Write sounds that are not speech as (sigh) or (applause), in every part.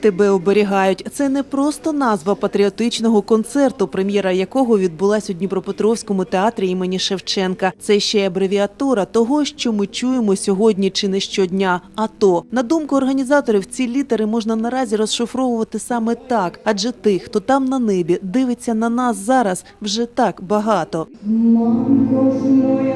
Тебе оберігають. Це не просто назва патріотичного концерту, прем'єра якого відбулась у Дніпропетровському театрі імені Шевченка. Це ще й абревіатура того, що ми чуємо сьогодні чи не щодня. АТО. на думку організаторів, ці літери можна наразі розшифровувати саме так, адже тих, хто там на небі дивиться на нас зараз, вже так багато. Мамко моя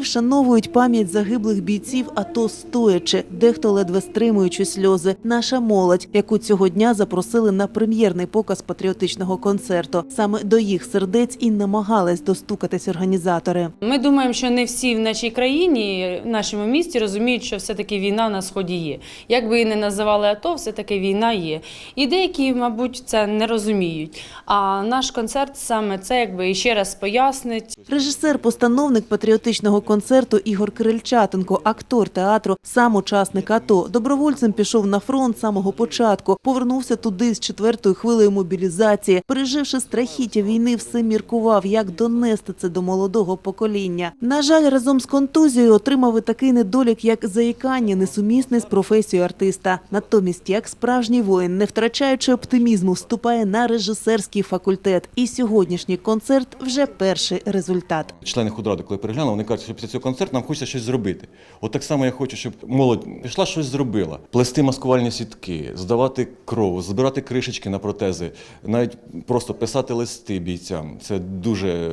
Вони вшановують пам'ять загиблих бійців АТО стоячи, дехто ледве стримуючи сльози. Наша молодь, яку цього дня запросили на прем'єрний показ патріотичного концерту. Саме до їх сердець і намагались достукатись організатори. Ми думаємо, що не всі в нашій країні, в нашому місті розуміють, що все-таки війна на сході є. Як би і не називали АТО, все-таки війна є. І деякі, мабуть, це не розуміють. А наш концерт саме це якби ще раз пояснить. Режисер-постановник патріотичного концерту Ігор Крильчатенко, актор театру, сам учасник АТО. Добровольцем пішов на фронт з самого початку. Повернувся туди з четвертою хвилею мобілізації. Переживши страхіття війни, все міркував, як донести це до молодого покоління. На жаль, разом з контузією отримав і такий недолік, як заїкання, несумісне з професією артиста. Натомість, як справжній воїн, не втрачаючи оптимізму, вступає на режисерський факультет. І сьогоднішній концерт вже перший результат. Члени худради, коли переглянули, вони кажуть, що після цього концерту нам хочеться щось зробити. От так само я хочу, щоб молодь пішла щось зробила. Плести маскувальні сітки, здавати кров, збирати кришечки на протези, навіть просто писати листи бійцям. Це дуже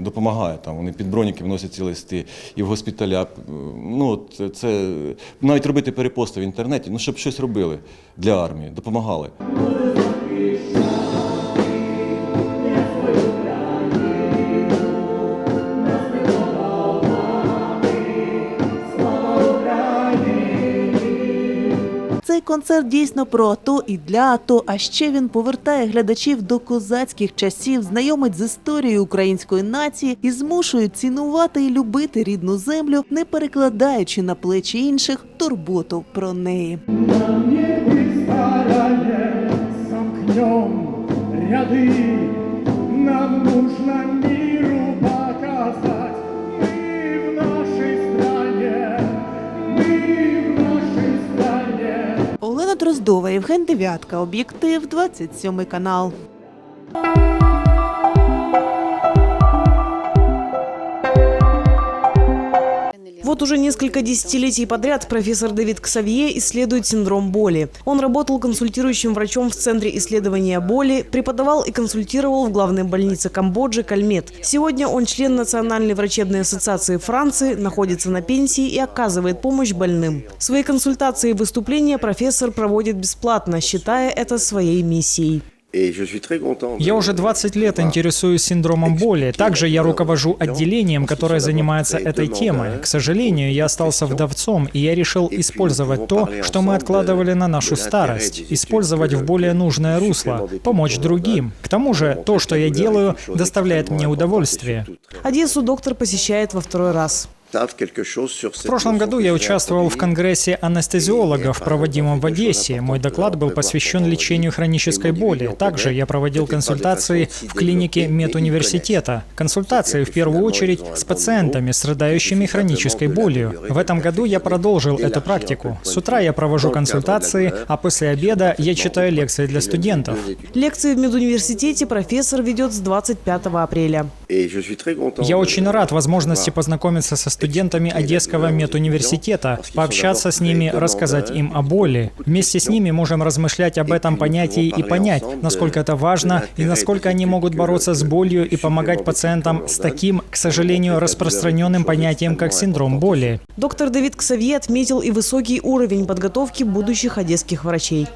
допомагає. Там вони під броніки вносять ці листи і в госпіталя. Ну от це навіть робити перепости в інтернеті, ну щоб щось робили для армії, допомагали. Концерт дійсно про АТО і для АТО. А ще він повертає глядачів до козацьких часів, знайомить з історією української нації і змушує цінувати і любити рідну землю, не перекладаючи на плечі інших турботу про неї. Сомкнем. Нам нужно Дроздова, Євген Дев'ятка, об'єктив 27 канал. Уже несколько десятилетий подряд профессор Дэвид Ксавье исследует синдром боли. Он работал консультирующим врачом в Центре исследования боли, преподавал и консультировал в главной больнице Камбоджи Кальмет. Сегодня он член Национальной врачебной ассоциации Франции, находится на пенсии и оказывает помощь больным. Свои консультации и выступления профессор проводит бесплатно, считая это своей миссией. Я уже 20 лет интересуюсь синдромом боли. Также я руковожу отделением, которое занимается этой темой. К сожалению, я остался вдовцом, и я решил использовать то, что мы откладывали на нашу старость, использовать в более нужное русло, помочь другим. К тому же, то, что я делаю, доставляет мне удовольствие. Одессу доктор посещает во второй раз. В прошлом году я участвовал в конгрессе анестезиологов, проводимом в Одессе. Мой доклад был посвящен лечению хронической боли. Также я проводил консультации в клинике медуниверситета. Консультации в первую очередь с пациентами, страдающими хронической болью. В этом году я продолжил эту практику. С утра я провожу консультации, а после обеда я читаю лекции для студентов. Лекции в медуниверситете профессор ведет с 25 апреля. Я очень рад возможности познакомиться со студентами Одесского медуниверситета, пообщаться с ними, рассказать им о боли. Вместе с ними можем размышлять об этом понятии и понять, насколько это важно и насколько они могут бороться с болью и помогать пациентам с таким, к сожалению, распространенным понятием, как синдром боли. Доктор Давид Ксавье отметил и высокий уровень подготовки будущих одесских врачей.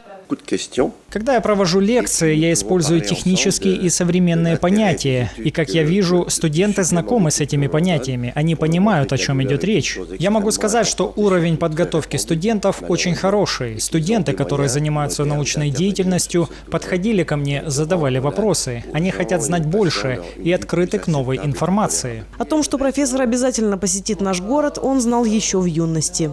Когда я провожу лекции, я использую технические и современные понятия. И, как я вижу, студенты знакомы с этими понятиями. Они понимают, о чем идет речь. Я могу сказать, что уровень подготовки студентов очень хороший. Студенты, которые занимаются научной деятельностью, подходили ко мне, задавали вопросы. Они хотят знать больше и открыты к новой информации. О том, что профессор обязательно посетит наш город, он знал еще в юности.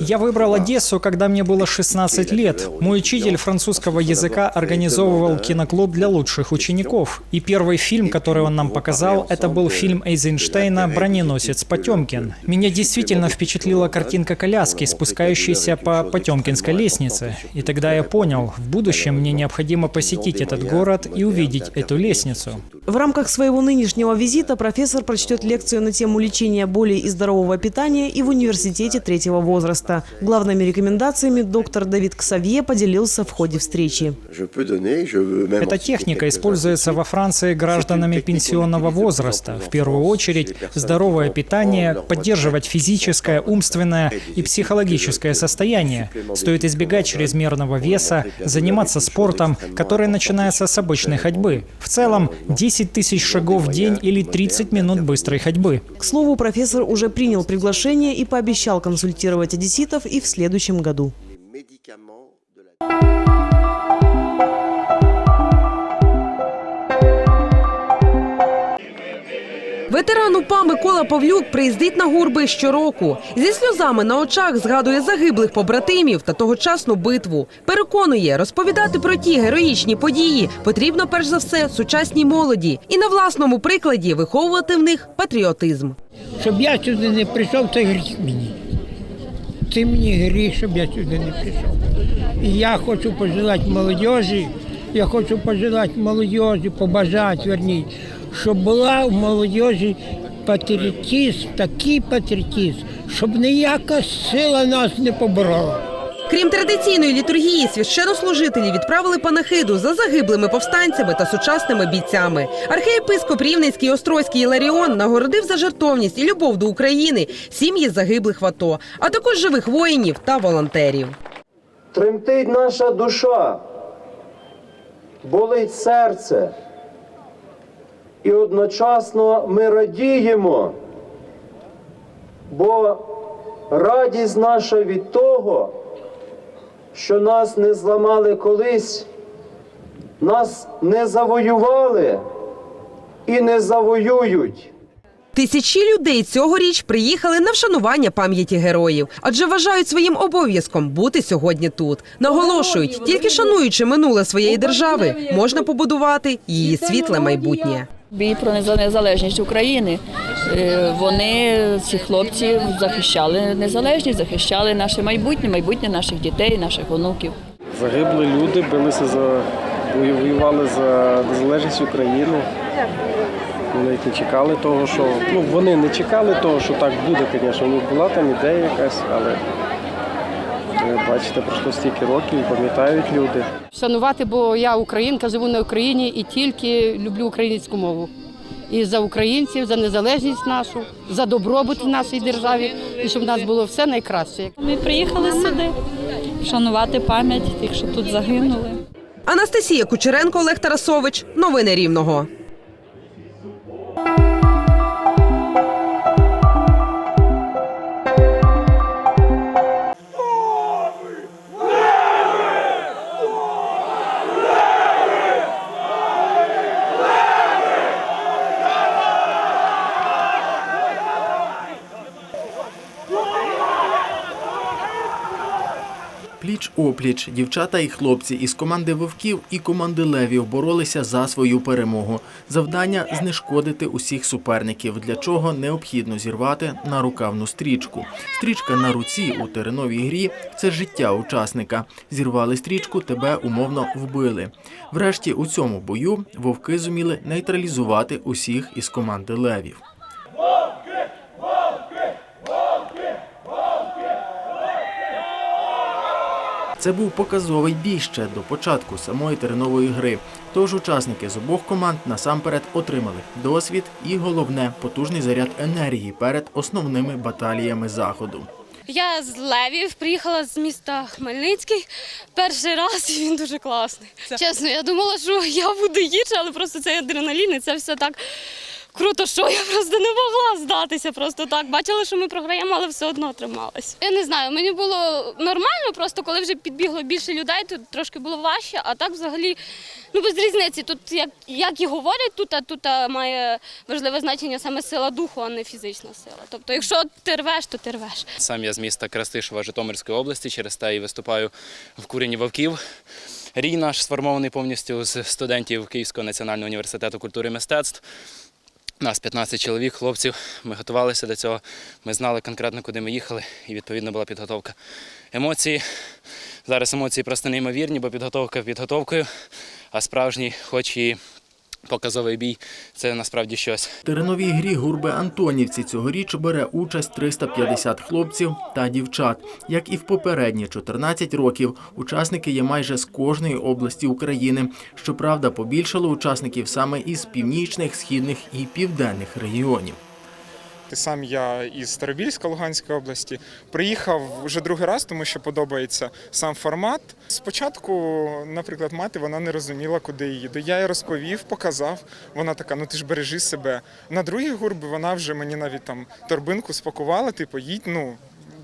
Я выбрал Одессу, когда мне было 16 лет. Мой учитель французского языка организовывал киноклуб для лучших учеников. И первый фильм, который он нам показал, это был фильм Эйзенштейна «Броненосец Потемкин». Меня действительно впечатлила картинка коляски, спускающейся по Потемкинской лестнице. И тогда я понял, в будущем мне необходимо посетить этот город и увидеть эту лестницу. В рамках своего нынешнего визита профессор прочтет лекцию на тему лечения боли и здорового питания и в университете третьего возраста. Главными рекомендациями доктор Давид Ксавье поделился в ходе встречи. Эта техника используется во Франции гражданами пенсионного возраста. В первую очередь, здоровое питание, поддерживать физическое, умственное и психологическое состояние. Стоит избегать чрезмерного веса, заниматься спортом, который начинается с обычной ходьбы. В целом, 10 тысяч шагов в день или 30 минут быстрой ходьбы. К слову, профессор уже принял приглашение и пообещал консультировать одесситов и в следующем году. Ветеран УПА Микола Павлюк приїздить на гурби щороку. Зі сльозами на очах згадує загиблих побратимів та тогочасну битву. Переконує, розповідати про ті героїчні події потрібно перш за все сучасній молоді і на власному прикладі виховувати в них патріотизм. Щоб я сюди не прийшов, це гріх мені. Це мені гріх, щоб я сюди не прийшов. І я хочу пожелати молодіжі, я хочу пожелати молодіжі, побажати, верні, щоб була в молодіжі патріотизм, такий патріотизм, щоб ніяка сила нас не поборола. Крім традиційної літургії, священнослужителі відправили панахиду за загиблими повстанцями та сучасними бійцями. Архієпископ Рівненський Острозький Іларіон нагородив за жертовність і любов до України сім'ї загиблих в АТО, а також живих воїнів та волонтерів. Тремтить наша душа, болить серце. І одночасно ми радіємо, бо радість наша від того, що нас не зламали колись, нас не завоювали і не завоюють. Тисячі людей цьогоріч приїхали на вшанування пам'яті героїв, адже вважають своїм обов'язком бути сьогодні тут. Наголошують, тільки шануючи минуле своєї держави, можна побудувати її світле майбутнє. Бій про незалежність України. Е, Вони, ці хлопці, захищали незалежність, захищали наше майбутнє, майбутнє наших дітей, наших онуків. Загибли люди, билися за воювали за незалежність України. Навіть не чекали того, що ну вони не чекали того, що так буде, звісно. У них була там ідея якась, але бачите, пройшло стільки років, і пам'ятають люди. Шанувати, бо я українка, живу на Україні і тільки люблю українську мову. І за українців, за незалежність нашу, за добробут в нашій державі, і щоб в нас було все найкраще. Ми приїхали сюди вшанувати пам'ять тих, що тут загинули. Анастасія Кучеренко, Олег Тарасович. Новини Рівного. Пліч-опліч дівчата і хлопці із команди вовків і команди левів боролися за свою перемогу. Завдання знешкодити усіх суперників, для чого необхідно зірвати нарукавну стрічку. Стрічка на руці у тереновій грі це життя учасника. Зірвали стрічку, тебе умовно вбили. Врешті у цьому бою вовки зуміли нейтралізувати усіх із команди левів. Це був показовий бій ще до початку самої теренової гри. Тож учасники з обох команд насамперед отримали досвід і головне потужний заряд енергії перед основними баталіями заходу. Я з Левів приїхала з міста Хмельницький. Перший раз і він дуже класний. Чесно, я думала, що я буду гірше, але просто цей адреналін і це все так круто, що я просто не могла здатися просто так. Бачила, що ми програємо, але все одно трималась. Я не знаю, мені було нормально, просто коли вже підбігло більше людей, то трошки було важче, а так взагалі ну без різниці. Тут як, як і говорять, тут, а тут а, має важливе значення саме сила духу, а не фізична сила. Тобто, якщо ти рвеш, то ти рвеш. Сам я з міста Крастишева Житомирської області, через те і виступаю в курені вовків. Рій наш сформований повністю з студентів Київського національного університету культури і мистецтв. Нас 15 чоловік, хлопців. Ми готувалися до цього. Ми знали конкретно, куди ми їхали, і відповідно була підготовка. Емоції зараз емоції просто неймовірні, бо підготовка підготовкою, а справжній, хоч і показовий бій, це насправді щось. В тереновій грі гурби Антонівці цьогоріч бере участь 350 хлопців та дівчат. Як і в попередні 14 років, учасники є майже з кожної області України. Щоправда, побільшало учасників саме із північних, східних і південних регіонів. Сам я із Старобільська Луганської області. Приїхав вже другий раз, тому що подобається сам формат. Спочатку, наприклад, мати вона не розуміла, куди їду. Я їй розповів, показав. Вона така: ну ти ж бережи себе. На другій гурбі вона вже мені навіть там торбинку спакувала, типу, їдь, ну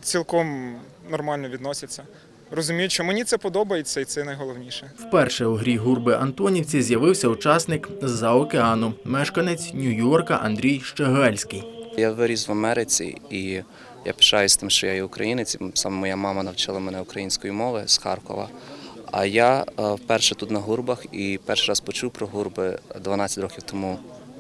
цілком нормально відносяться. Розуміють, що мені це подобається, і це найголовніше. Вперше у грі гурби Антонівці з'явився учасник з-за океану, мешканець Нью-Йорка Андрій Щегельський. Я виріс в Америці і я пишаюсь тим, що я є українець. Саме моя мама навчила мене української мови з Харкова. А я е, вперше тут на гурбах і перший раз почув про гурби 12 років тому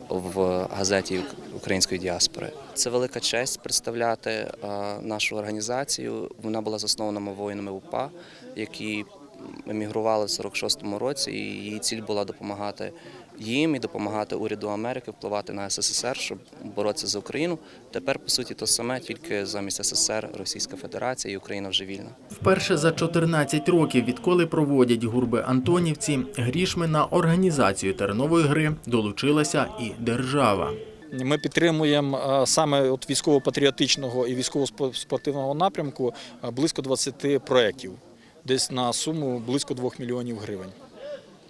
в газеті української діаспори. Це велика честь представляти е, нашу організацію. Вона була заснована воїнами УПА, які емігрували в 46-му році, і її ціль була допомагати їм і допомагати уряду Америки впливати на СССР, щоб боротися за Україну. Тепер, по суті, то саме, тільки замість СССР Російська Федерація і Україна вже вільна. Вперше за 14 років, відколи проводять гурби Антонівці, грішми на організацію теренової гри долучилася і держава. Ми підтримуємо е, саме от військово-патріотичного і військово-спортивного напрямку е, близько 20 проєктів, десь на суму близько 2 мільйонів гривень.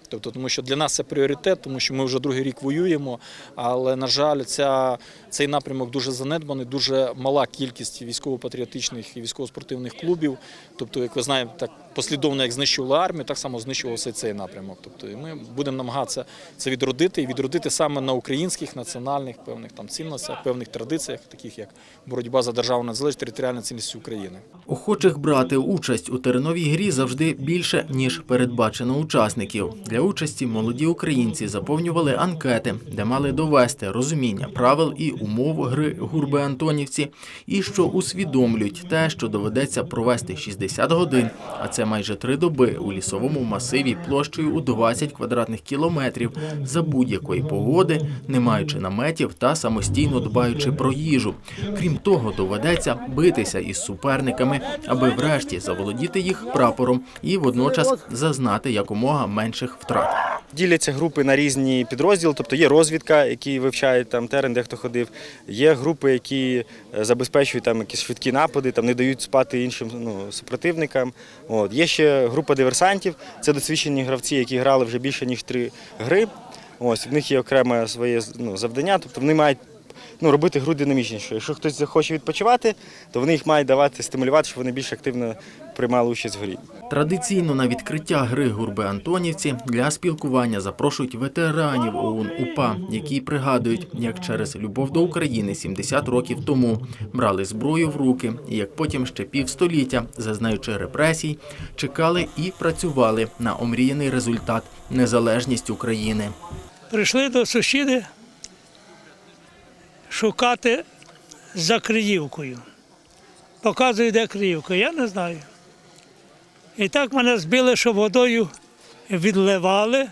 Тобто, тому що для нас це пріоритет, тому що ми вже другий рік воюємо. Але на жаль, ця, цей напрямок дуже занедбаний, дуже мала кількість військово-патріотичних і військово-спортивних клубів. Тобто, як ви знаєте, так послідовно як знищували армію, так само знищувався цей напрямок. Тобто, ми будемо намагатися це відродити і відродити саме на українських національних певних там цінностях, певних традиціях, таких як боротьба за державну незалежність, територіальну цілісність України. Охочих брати участь у тереновій грі завжди більше, ніж передбачено учасників. Для участі молоді українці заповнювали анкети, де мали довести розуміння правил і умов гри гурби Антонівці, і що усвідомлюють те, що доведеться провести 60 годин, а це майже три доби у лісовому масиві площею у 20 квадратних кілометрів за будь-якої погоди, не маючи наметів та самостійно дбаючи про їжу. Крім того, доведеться битися із суперниками, аби врешті заволодіти їх прапором і водночас зазнати якомога менших втрат. Діляться групи на різні підрозділи, тобто є розвідка, які вивчають там терен, де хто ходив. Є групи, які е, забезпечують там якісь швидкі напади, там не дають спати іншим ну, супротивникам. От є ще група диверсантів. Це досвідчені гравці, які грали вже більше ніж три гри. Ось в них є окреме своє ну, завдання, тобто вони мають. Ну, робити гру динамічніше. Якщо хтось захоче відпочивати, то вони їх мають давати стимулювати, щоб вони більш активно приймали участь в грі. Традиційно на відкриття гри гурби Антонівці для спілкування запрошують ветеранів ОУН УПА, які пригадують, як через любов до України 70 років тому брали зброю в руки, і як потім ще півстоліття, зазнаючи репресій, чекали і працювали на омріяний результат незалежність України. Прийшли до сусіди шукати за Криївкою. Показує, де Криївка, я не знаю. І так мене збили, що водою відливали,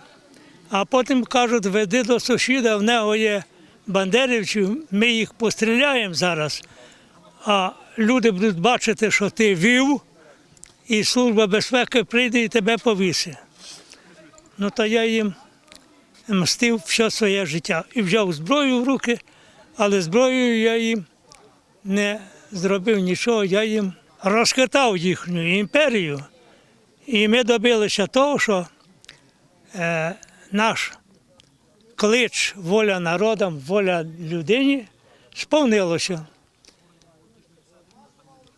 а потім кажуть, веди до сусіда, в нього є бандерівці, ми їх постріляємо зараз, а люди будуть бачити, що ти вів, і служба безпеки прийде і тебе повісить. Ну, то я їм мстив все своє життя. І взяв зброю в руки, але зброєю я їм не зробив нічого, я їм розхитав їхню імперію. І ми добилися того, що е, наш клич воля народам, воля людині сповнилося.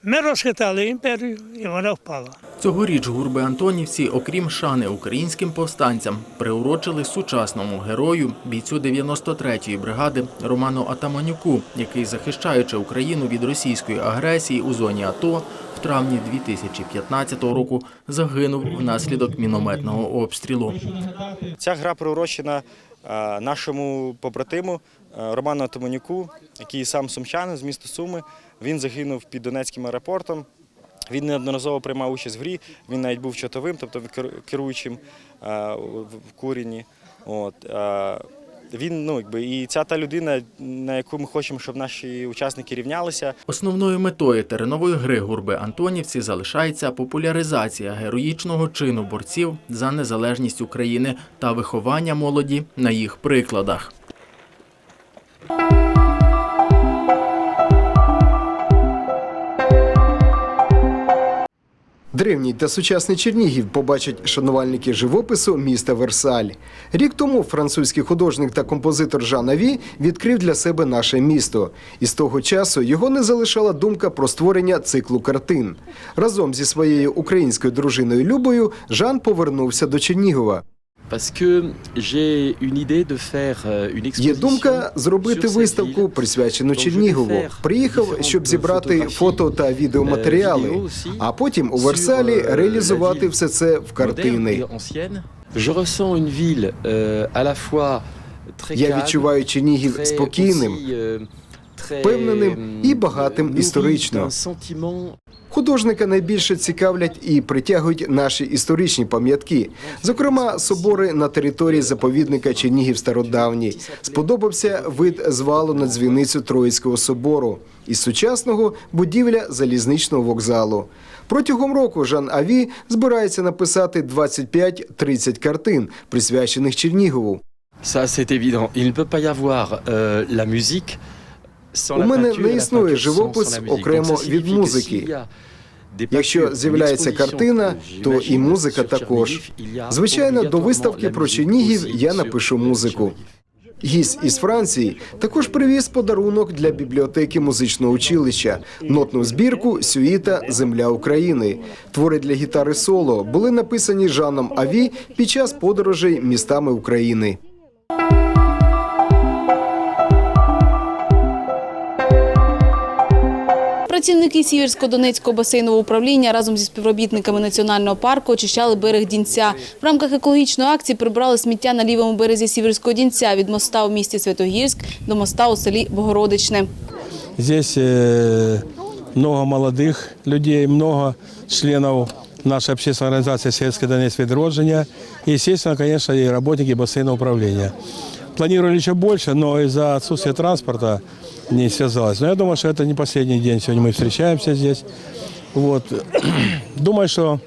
Ми розхитали імперію, і вона впала. Цьогоріч гурби Антонівці, окрім шани українським повстанцям, приурочили сучасному герою, бійцю 93-ї бригади Роману Атаманюку, який, захищаючи Україну від російської агресії у зоні АТО, в травні 2015 року загинув внаслідок мінометного обстрілу. Ця гра приурочена е, нашому побратиму е, Роману Атаманюку, який сам сумчанин з міста Суми. Він загинув під Донецьким аеропортом. Він неодноразово приймав участь в грі, він навіть був чотовим, тобто керуючим е, в курені. От, е, він, ну, якби, і ця та людина, на яку ми хочемо, щоб наші учасники рівнялися. Основною метою теренової гри гурби Антонівці залишається популяризація героїчного чину борців за незалежність України та виховання молоді на їх прикладах. Древній та сучасний Чернігів побачать шанувальники живопису міста Версаль. Рік тому французький художник та композитор Жан Аві відкрив для себе наше місто. І з того часу його не залишала думка про створення циклу картин. Разом зі своєю українською дружиною Любою Жан повернувся до Чернігова. Euh, Є думка зробити виставку, присвячену Чернігову. Приїхав, щоб зібрати фото та відеоматеріали, euh, а потім у Версалі euh, реалізувати все це в картини. et ancienne. Je ressens une ville euh, à la fois très Я calme, відчуваю Чернігів très спокійним, euh, впевненим і багатим історично. Художника найбільше цікавлять і притягують наші історичні пам'ятки, зокрема собори на території заповідника Чернігів Стародавній. Сподобався вид звалу на дзвіницю Троїцького собору із сучасного будівля залізничного вокзалу. Протягом року Жан Аві збирається написати 25-30 картин, присвячених Чернігову. Ça, c'est évident. Il ne peut pas y avoir euh, la musique sans У мене не існує живопис окремо від музики. Якщо з'являється картина, то і музика також. Звичайно, до виставки про Чернігів я напишу euh, музику. Гість із Франції також привіз подарунок для бібліотеки музичного училища, нотну збірку Сюїта Земля України. Твори для гітари соло були написані Жаном Аві під час подорожей містами України. Працівники Сіверсько-Донецького басейнового управління разом зі співробітниками національного парку очищали берег Дінця. В рамках екологічної акції прибрали сміття на лівому березі Сіверського Дінця від моста у місті Святогірськ до моста у селі Богородичне. Здесь э, много молодых людей, много членов нашей общественной организации «Сельское Донецкое відродження» и, естественно, конечно, и работники бассейного управления. Планировали еще больше, но из-за отсутствия транспорта не связалось. Но я думаю, что это не последний день. Сегодня мы встречаемся здесь. Вот. (clears throat) Думаю, что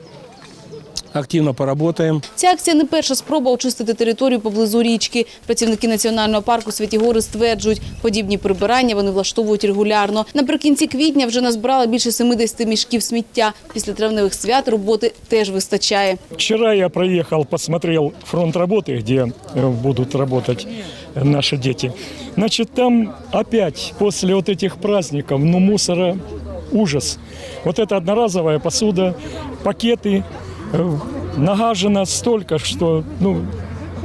активно поработаем. Ця акція не перша спроба очистити територію поблизу річки. Працівники національного парку Святі Гори стверджують, подібні прибирання вони влаштовують регулярно. Наприкінці квітня вже назбирали більше 70 мішків сміття. Після травневих свят роботи теж вистачає. Вчера я проехал, посмотрел фронт работы, где э, будут работать э, наши дети. Значит, там опять после вот этих праздников, ну, мусора ужас. Вот это одноразовая посуда, пакеты, э, стільки, що ну,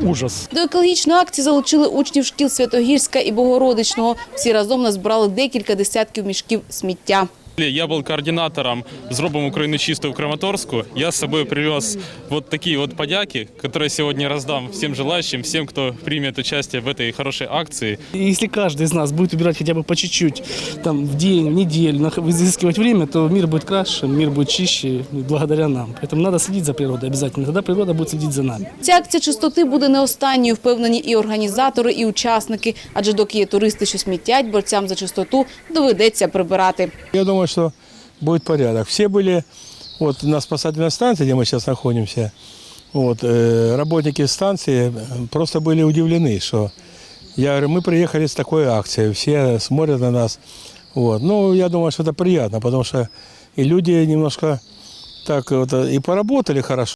ужас. До екологічної акції залучили учнів шкіл Святогірська і Богородичного. Всі разом назбирали декілька десятків мішків сміття. Я был координатором «Зробим Украину чистую» в Краматорску. Я с собой привез вот такие вот подяки, которые сегодня раздам всем желающим, всем, кто примет участие в этой хорошей акции. Если каждый из нас будет убирать хотя бы по чуть-чуть, там, в день, в неделю, нах- изыскивать время, то мир будет краше, мир будет чище благодаря нам. Поэтому надо следить за природой обязательно. Тогда природа будет следить за нами. Ця акція чистоти буде не останньою, впевнені і організатори, і учасники. Адже доки є туристи, що смітять, борцям за чистоту доведеться прибирати. Я думаю, что будет порядок. Все были вот на спасательной станции, где мы сейчас находимся. Вот, э, работники станции просто были удивлены, что я говорю, мы приехали с такой акцией, все смотрят на нас. Вот. Ну, я думаю, что это приятно, потому что и люди немножко так вот э, и поработали хорошо.